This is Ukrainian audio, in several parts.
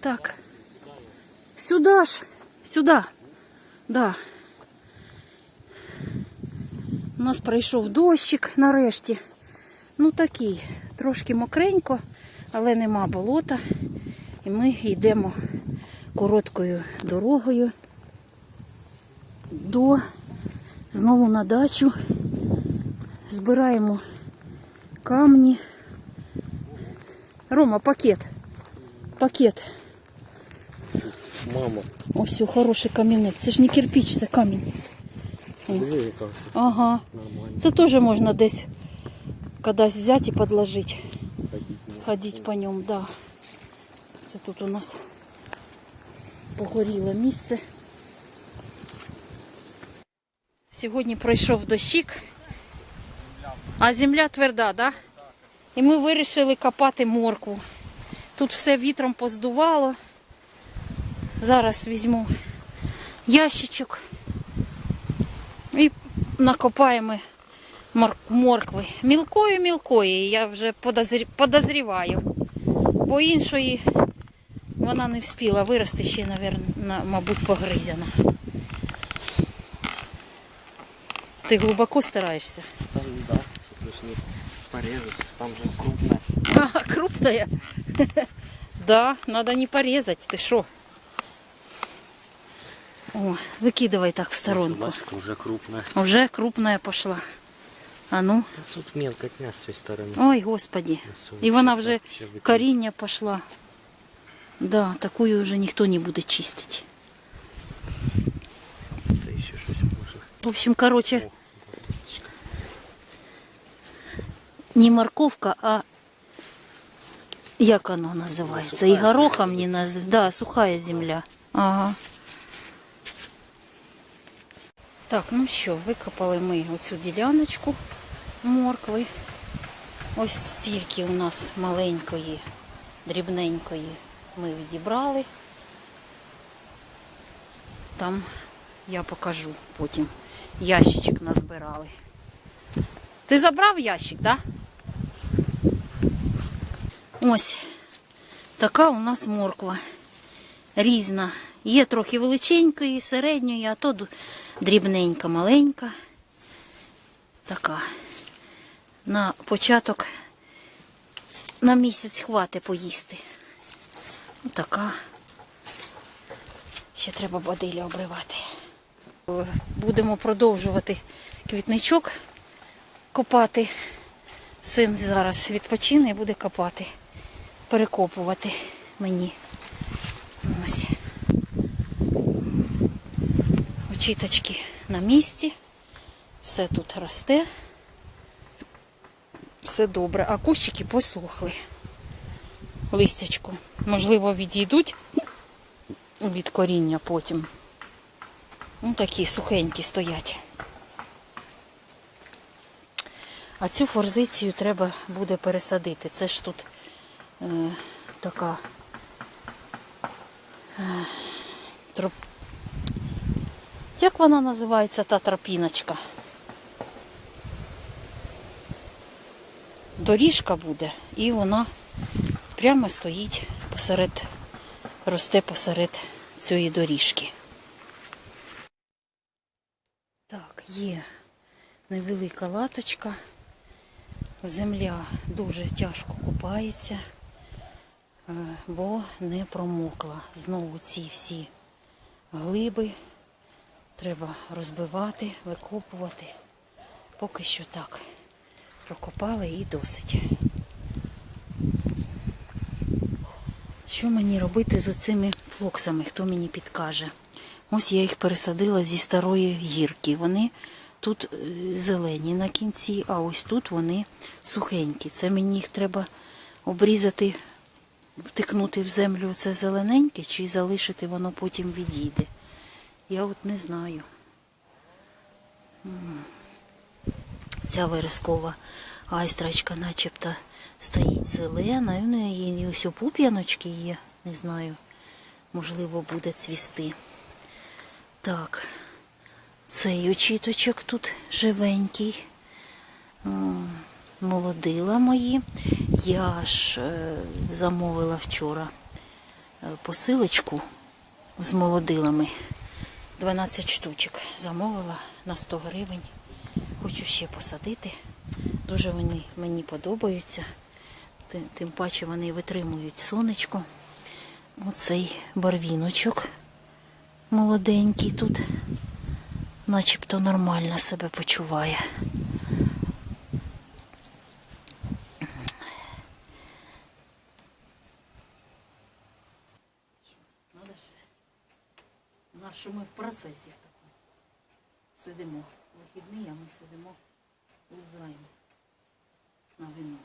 Так. Сюда ж. Сюда. Да. У нас пройшов дощик нарешті. Ну такий, трошки мокренько, але нема болота. І ми йдемо короткою дорогою до знову на дачу. Збираємо камні. Рома, пакет. Пакет. Мама, Ось о, хороший камінець. Це ж не кирпич, це камінь. диви, яка Ага. нормальна. Це теж можна десь кудись взяти і підложити. Ходить. Ходити по ньому, да. Це тут у нас погоріло місце. Сьогодні пройшов дощик, а земля тверда, да? І ми вирішили копати моркву. Тут все вітром поздувало. Зараз візьму ящичок і накопаємо моркви. Мілкої, я вже подозрі- подозріваю. Бо іншої вона не вспіла вирости ще, мабуть, погризяна. Ти глибоко стараєшся. Там, да, не порезать. Там же крупная. А, крупная. Да, надо не порезать. Ты что? О, выкидывай так в сторонку. Собачка уже крупная. Уже крупная пошла. А ну, Тут мелкотня с той стороны. ой, господи. Несу. І вона Щас вже вообще выкину. коріння пошла. Да, такую вже ніхто не буде чистити. Це еще что-то может. В общем, короче, О, косточка. не морковка, а як воно називається? І горохом не назив. Да, сухая земля. Ага. Так, ну що, викопали ми оцю діляночку моркви. Ось стільки у нас маленької, дрібненької ми відібрали. Там я покажу потім. Ящичок назбирали. Ти забрав ящик, так? Да? Ось така у нас морква. Різна. Є трохи величенької, середньої, а то дрібненька, маленька. Така. На початок на місяць хвати поїсти. Така. Ще треба бадилля обривати. Будемо продовжувати квітничок копати. Син зараз відпочине і буде копати, перекопувати мені. Ось. Очіточки на місці. Все тут росте. Все добре. А кущики посохли. Листячку. Можливо, відійдуть від коріння потім. Ну, такі сухенькі стоять. А цю форзицію треба буде пересадити. Це ж тут е, така е, троп... Як вона називається та тропіночка? Доріжка буде, і вона прямо стоїть посеред, росте посеред цієї доріжки. Так, є невелика латочка. Земля дуже тяжко купається, е, бо не промокла. Знову ці всі глиби треба розбивати, викопувати. Поки що так. Прокопали і досить. Що мені робити з оцими флоксами, хто мені підкаже? Ось я їх пересадила зі старої гірки. Вони тут е, зелені на кінці, а ось тут вони сухенькі. Це мені їх треба обрізати, втикнути в землю це зелененьке, чи залишити воно потім відійде. Я от не знаю. Ця верескова айстрачка начебто стоїть зелена, і в неї ось у пуп'яночки є, не знаю, можливо, буде цвісти. Так, цей очіточок тут живенький. Молодила мої. Я ж е, замовила вчора посилочку з молодилами. 12 штучок замовила на 100 гривень. Хочу ще посадити. Дуже вони мені подобаються. Тим, паче вони витримують сонечко. Оцей барвіночок молоденький тут, начебто нормально себе почуває. Надо ж, на що ми в процесі в такому. Сидимо. Вихідний, а ми сидимо, лузаємо на вино.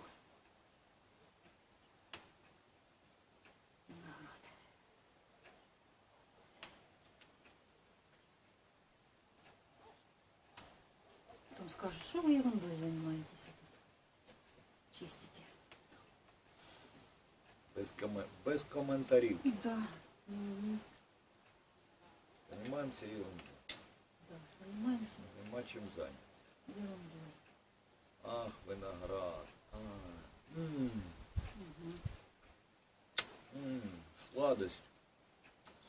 Потім скажуть, що ви ерундою займаєтеся тут? Чистите. Без, коме- без коментарів. Да. Угу. Займаємося ерундою. Да. Займаємося Нема чим зайнятися. ерундою. Ах, виноград. А, м, м, Сладость.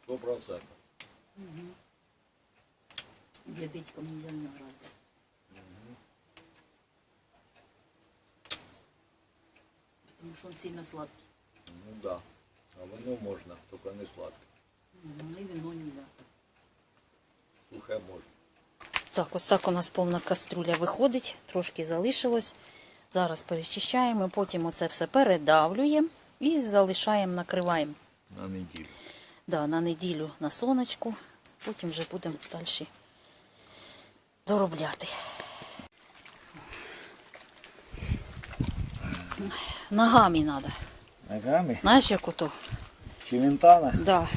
Сто процентов. Угу. Диабетикам нельзя виноград. Потому что он сильно сладкий. Ну да. А вино можна, тільки не сладке. Мгм. И вино нельзя. Сухе можна. Так, ось так у нас повна каструля виходить, трошки залишилось. Зараз перечищаємо, потім оце все передавлюємо і залишаємо, накриваємо На неділю. да, на неділю на сонечку. Потім вже будемо далі доробляти. Ногами треба. Ногами? Знаєш, як ото? Чементана? Да.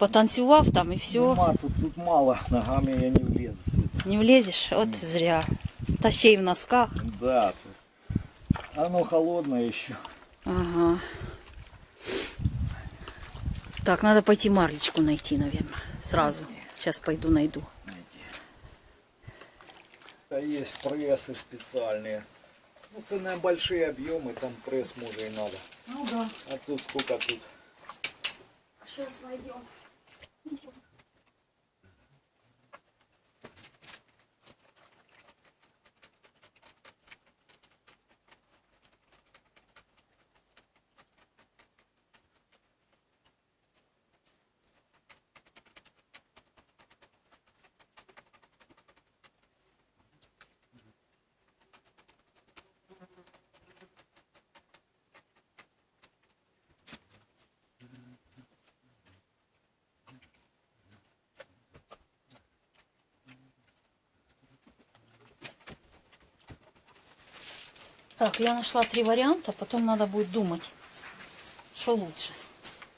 Потанцював там і все. тут, тут мало. Ногами я не влезу. Не влезеш? От зря. Та ще й в носках. Да. Оно холодное еще. Ага. Так, надо пойти марлечку найти, наверное. Сразу. Сейчас пойду найду. Да есть прессы специальные. Ну, це на большие объемы, там пресс може и надо. Ну да. А тут сколько тут? Сейчас найдем. Thank you. Так, я нашла три варианта, потом надо будет думать, что лучше.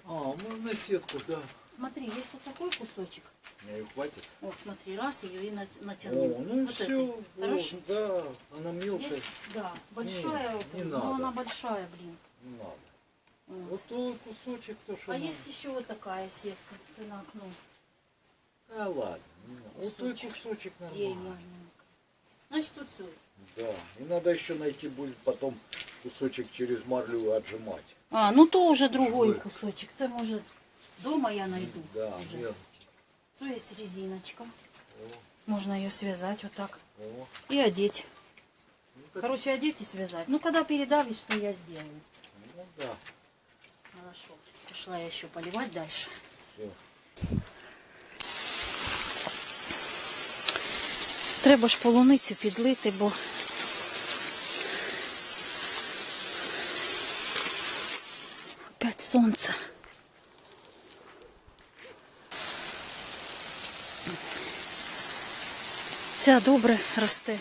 А, ну на сетку, да. Смотри, есть вот такой кусочек. Мне хватит. Вот, смотри, раз ее и нат- натянул. О, ну вот все, этой. Хорошо? да, она мелкая. Есть, да, большая, Не, вот, не но надо. она большая, блин. Не надо. Вот. Вот то кусочек, то что А надо. есть еще вот такая сетка, цена окно. А ладно, не надо. Вот той Кусочек. кусочек Ей нормально. можно. Значит, тут все. Да, и надо еще найти будет потом кусочек через марлю отжимать. А, ну то уже другой Ой. кусочек. Це може дома я найду. Да, уже. верно. То есть резиночка. Можно ее связать вот так. о. И одеть. Ну, так, Короче, одеть и связать. Ну, когда передавишь, что я сделаю. ну да, Хорошо. Пошла я еще поливать дальше. все. Треба ж полуницю підлити, бо опять сонце. Ця добре росте.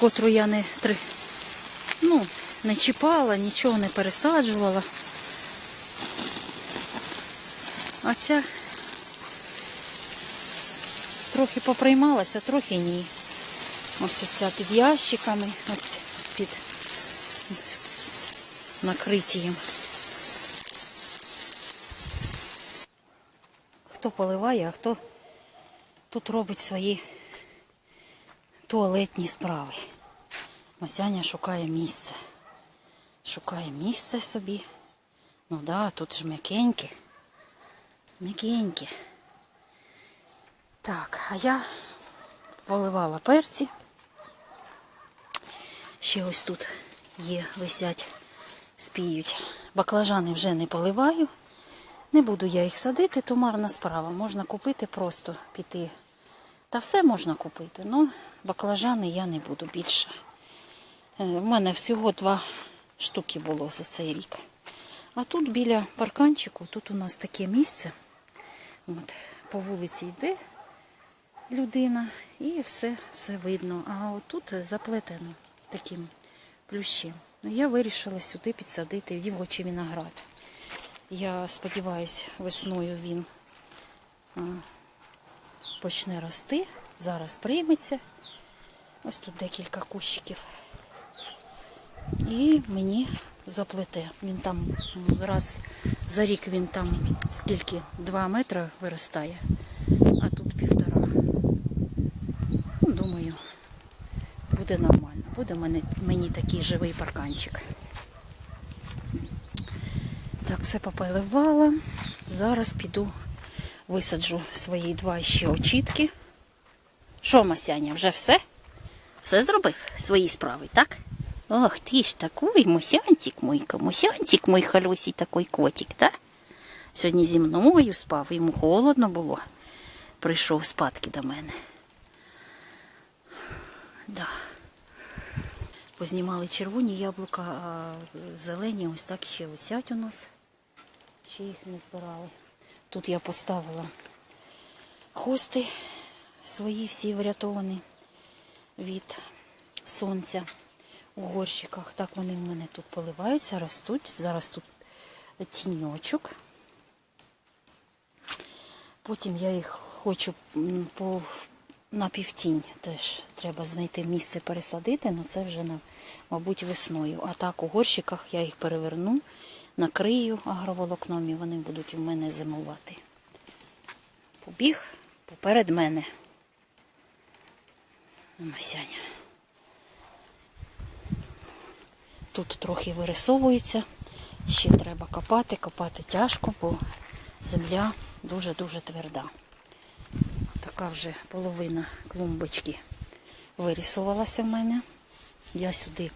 Котру я не три. Ну, не чіпала, нічого не пересаджувала. А ця трохи поприймалася, трохи ні. Ось оця під ящиками, от під накриттям. Хто поливає, а хто тут робить свої туалетні справи. Масяня шукає місце, Шукає місце собі. Ну да, тут ж м'якеньке. М'якеньке. Так, а я поливала перці. Ще ось тут є, висять, спіють. Баклажани вже не поливаю. Не буду я їх садити, то марна справа. Можна купити просто піти. Та все можна купити. Ну, баклажани я не буду більше. Е, У мене всього два штуки було за цей рік. А тут біля парканчику, тут у нас таке місце. От, по вулиці йде людина і все, все видно. А отут заплетено таким плющем. Ну, я вирішила сюди підсадити дівочий виноград. Я сподіваюся, весною він почне рости. Зараз прийметься. Ось тут декілька кущиків. І мені заплете. Він там ну, раз за рік він там скільки? Два метри виростає, а тут півтора. Ну, думаю, буде нормально. Буде мене, мені такий живий парканчик. Так, все попиливала. Зараз піду висаджу свої два ще очітки. Що, Масяня, вже все? Все зробив свої справи, так? Ох, ти ж такий мусянчик мой, мусянчик мой холосий такий котик, так? Сьогодні зі мною спав, йому холодно було. Прийшов спадки до мене. Да. Познімали червоні яблука, а зелені ось так ще висять у нас. Ще їх не збирали. Тут я поставила хости свої всі врятовані від сонця у горщиках. Так вони в мене тут поливаються, ростуть. Зараз тут тіньочок. Потім я їх хочу по, на півтінь теж треба знайти місце пересадити, але це вже, мабуть, весною. А так у горщиках я їх переверну, накрию агроволокном і вони будуть у мене зимувати. Побіг поперед мене. Масяня. Тут трохи вирисовується. Ще треба копати, копати тяжко, бо земля дуже-дуже тверда. Така вже половина клумбочки вирісувалася в мене. Я сюди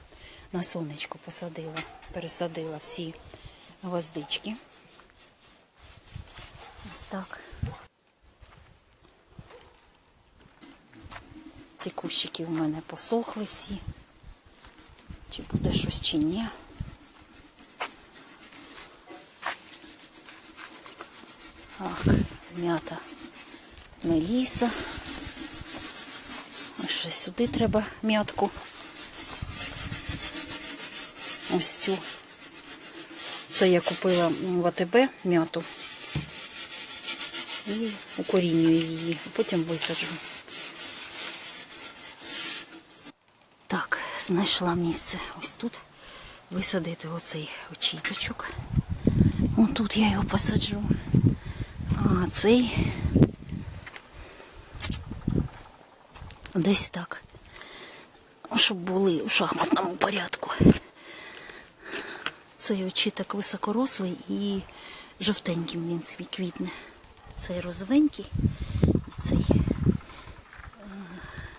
на сонечко посадила, пересадила всі гвоздички. Ось так. Ці кущики в мене посохли всі. Чи буде щось чи ні. Ах, м'ята меліса. А ще сюди треба м'ятку. Ось цю. Це я купила в АТБ м'яту. І укорінюю її, потім висаджу. Так, знайшла місце ось тут висадити оцей очіточок. Ось тут я його посаджу. А цей десь так. Щоб були у шахматному порядку. Цей очіток високорослий і жовтеньким він свій квітне. Цей розовенький цей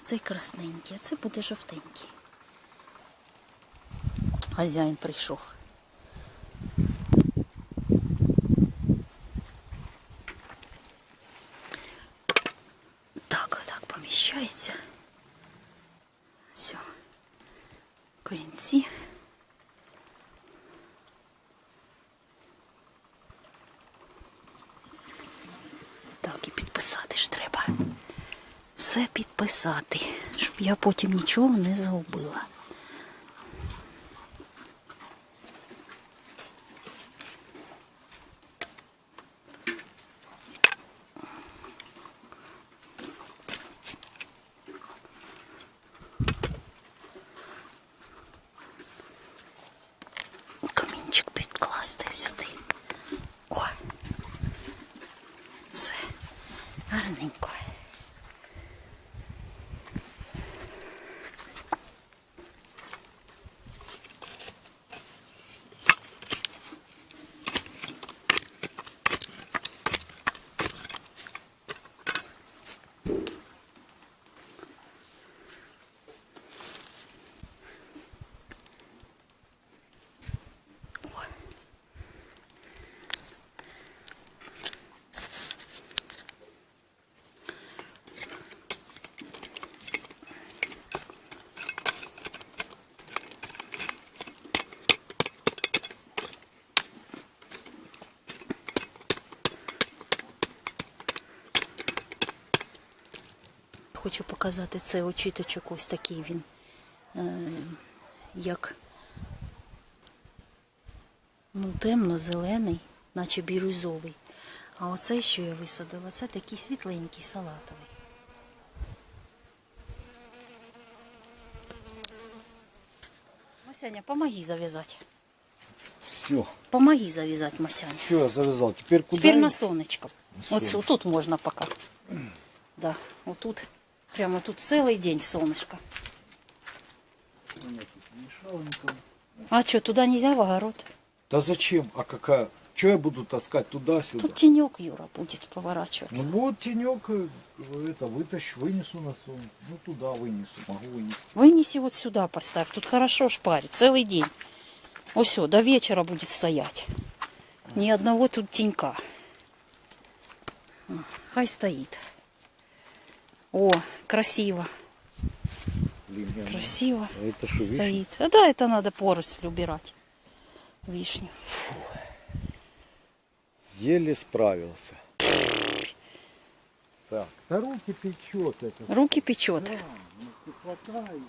цей красненький, а це буде жовтенький. Хазяїн прийшов. Так, так. Все. Корінці. Так, і підписати ж треба все підписати, щоб я потім нічого не загубила. Камінчик підкласти сюди. О, все гарненько. Хочу показати. Це очіточок ось такий він. Е, як ну, темно-зелений, наче бірюзовий. А оцей, що я висадила, це такий світленький салатовий. Масяня, помоги зав'язати. Все, Помоги зав'язати, Масяня. все, я завязал. Теперь куда? Теперь на сонечко. Вот сю- тут можно пока. Да, вот тут. Прямо тут целый день солнышко. А что, туда нельзя в огород? Да зачем? А какая? Что я буду таскать туда-сюда? Тут тенек, Юра, будет поворачиваться. Ну вот тенек, э, это вытащу, вынесу на солнце. Ну туда вынесу, могу вынести. Вынеси вот сюда поставь. Тут хорошо шпарит, целый день. Вот все, до вечера будет стоять. Ни одного тут тенька. Хай стоит. О, красиво. Блин, я- Красиво. А это что, вишня? стоит. А да, это надо поросль убирать. Вишню. Еле справился. Так, да руки печет это. Руки печет. Да, ну, кислота и-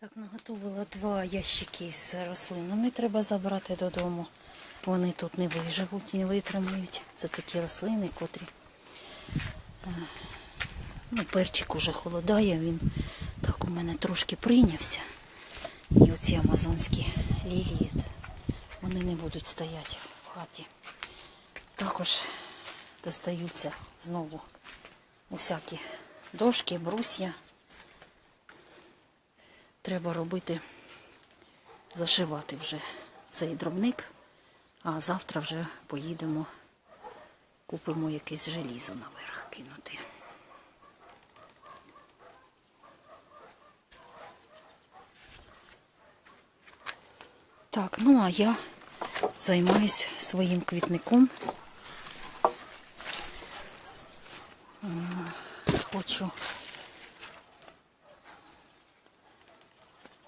Так, наготовила два ящики з рослинами. Треба забрати додому. Вони тут не виживуть, не витримають. Це такі рослини, котрі. Ну, перчик уже холодає, він так у мене трошки прийнявся. І оці амазонські лілії, вони не будуть стояти в хаті. Також достаються знову усякі дошки, брусья. Треба робити, зашивати вже цей дробник, а завтра вже поїдемо, купимо якесь желізо наверх кинути. Так, ну а я займаюсь своїм квітником. Хочу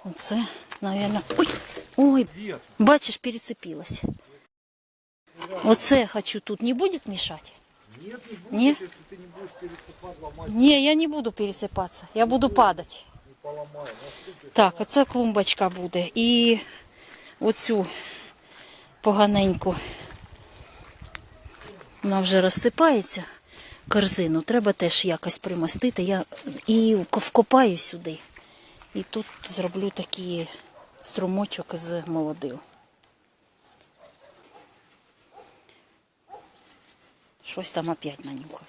Оце, наверное. Ой, ой, бачиш, перецепилась. Оце хочу тут. Не будет мешать? Нет, не будет, Не? если ты не будешь пересыпать, ломать, Не, я не буду пересипатися. Я буду падати. не поломай. Так, оце клумбочка буде. І оцю поганеньку. Вона вже розсипається. Корзину треба теж якось примостити. Я і вкопаю сюди. І тут зроблю такий струмочок з молодил. Щось там опять нанюхав.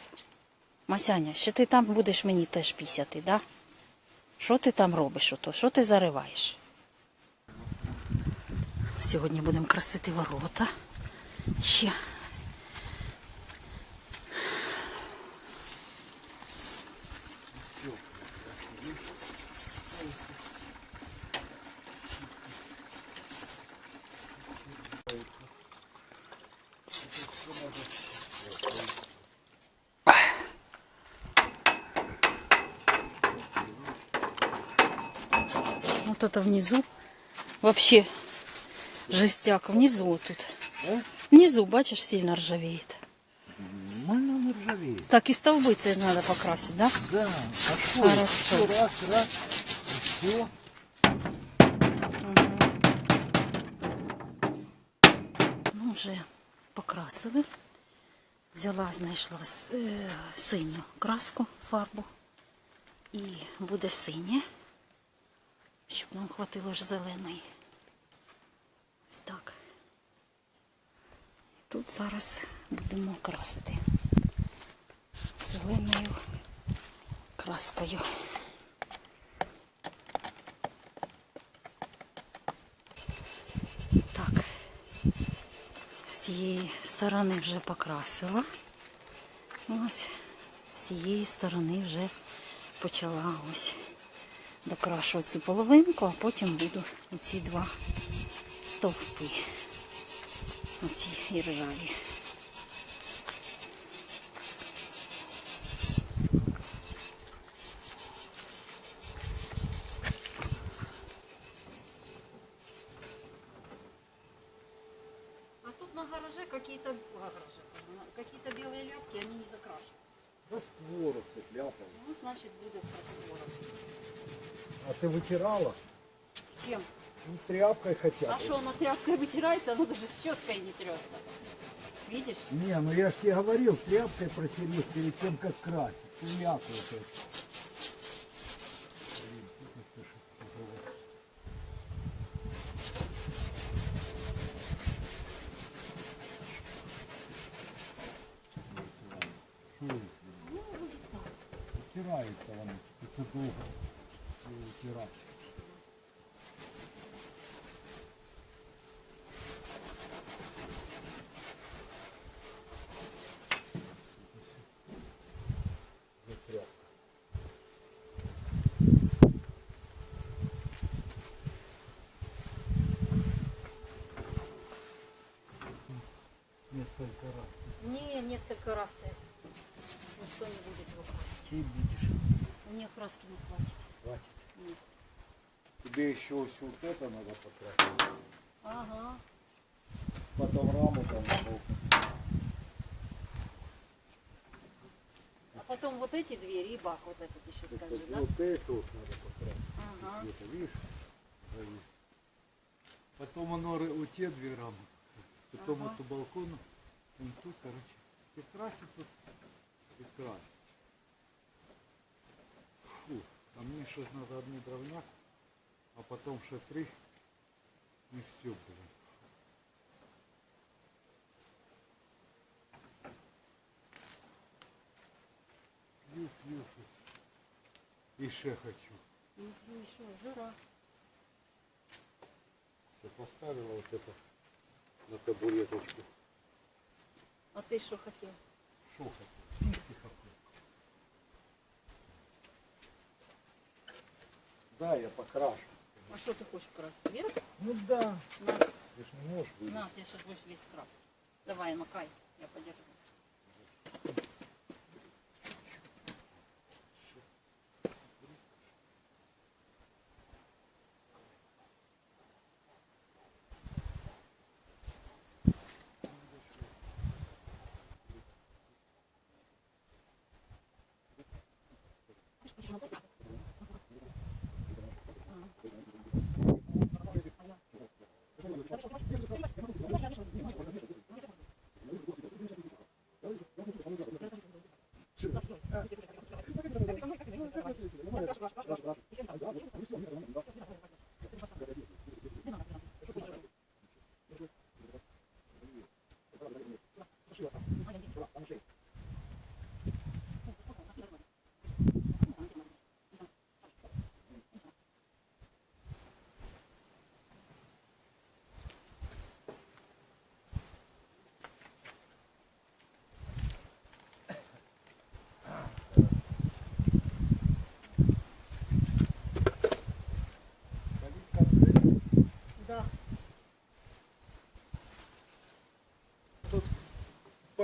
Масяня, ще ти там будеш мені теж пісяти, да? Що ти там робиш? Ото? Що ти зариваєш? Сьогодні будемо красити ворота. Ще. Вот это внизу. Вообще жестяк. Внизу вот тут. Внизу, бачишь, сильно ржавеет. Нормально он ржавеет. Так, и столбы надо покрасить, да? Да, а что? Хорошо. Все, раз, раз, и все. Ну, вже покрасили. Взяла, знайшла с- е, синю краску, фарбу. І буде синє, щоб нам хватило ж зеленої. Ось так. Тут зараз будемо красити зеленою краскою. Так. З цієї сторони вже покрасила. Ось з цієї сторони вже почала ось докрашувати цю половинку, а потім буду оці два стовпи. Оці і ржаві. А тут на гараже какие-то а, гараже, какие-то белые ляпки, они не закрашиваются. Раствор це ляпав. Ну, значить, буде з раствором. А ти витирала? Чим? Ну, тряпкой хотя А бы. что, оно тряпкой вытирается, оно даже щеткой не трется. Видишь? Не, ну я ж тебе говорил, тряпкой протереть перед тем, как красить. Хуяк вот это. Несколько раз. Не, несколько раз это. Никто не будет его красить. Ты видишь, Мне краски не хватит. хватит. Нет. Тебе еще вот это надо покрасить. Ага. Потом раму там надо. А потом вот эти двери и бак вот этот еще скажи, да? Вот это вот надо покрасить. Ага. Видишь? Потом оно у те две рамы. Потом Ага. вот у балкона. Вон тут, короче. И красить тут. И красить. Фу. А мне сейчас надо одну дровняк. А потом ще три. И все, блин. Пью, пью. щось. І ще хочу. Ну, еще жира. Все, поставила вот это на табуреточку. А ты что хотел? Шо хотел? Сиськи хотел. Да, я покрашу. А что ты хочешь красить? Вверх? Ну да. На, Ты ж не можешь вылезть. на, тебе сейчас будешь весь краски. Давай, макай, я подержу. Yeah, I'm just going to hit it.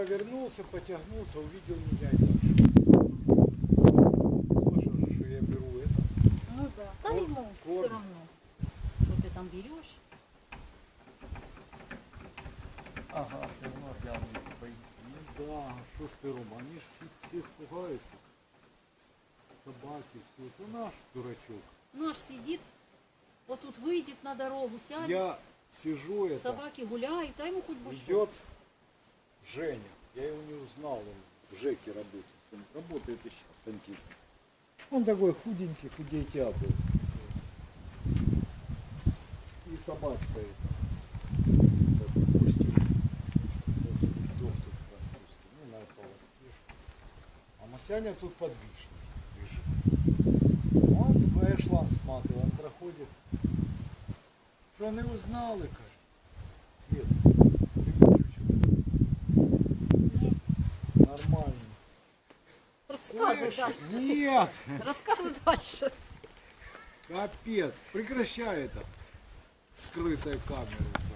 Повернулся, потягнулся, увидел меня и. Слышал, что я беру это. Ну да. Да Корм, ему корм. все равно. Что ты там берешь? Ага, все равно явно боится. Да, что ж ты, Рома, они ж всех, всех пугают. Собаки, все. Это наш дурачок. Наш сидит, вот тут выйдет на дорогу, сядет, Я сижу, это, собаки гуляют, а ему хоть бы что. идет Женя. Я его не узнал, он в ЖЭКе работает. Он работает и сейчас сантехник. Он такой худенький, худейтя был. И собачка эта. Вот доктор французский. Ну, на поводке. А Масяня тут под вишней лежит. Он твоя шланг сматывал, он проходит. Что не узнали, каже. Свет, ты выключил. Не, Нормально. Рассказывай дальше. Нет! Рассказывай дальше. Капец! Прекращай это. Скрытой камерой.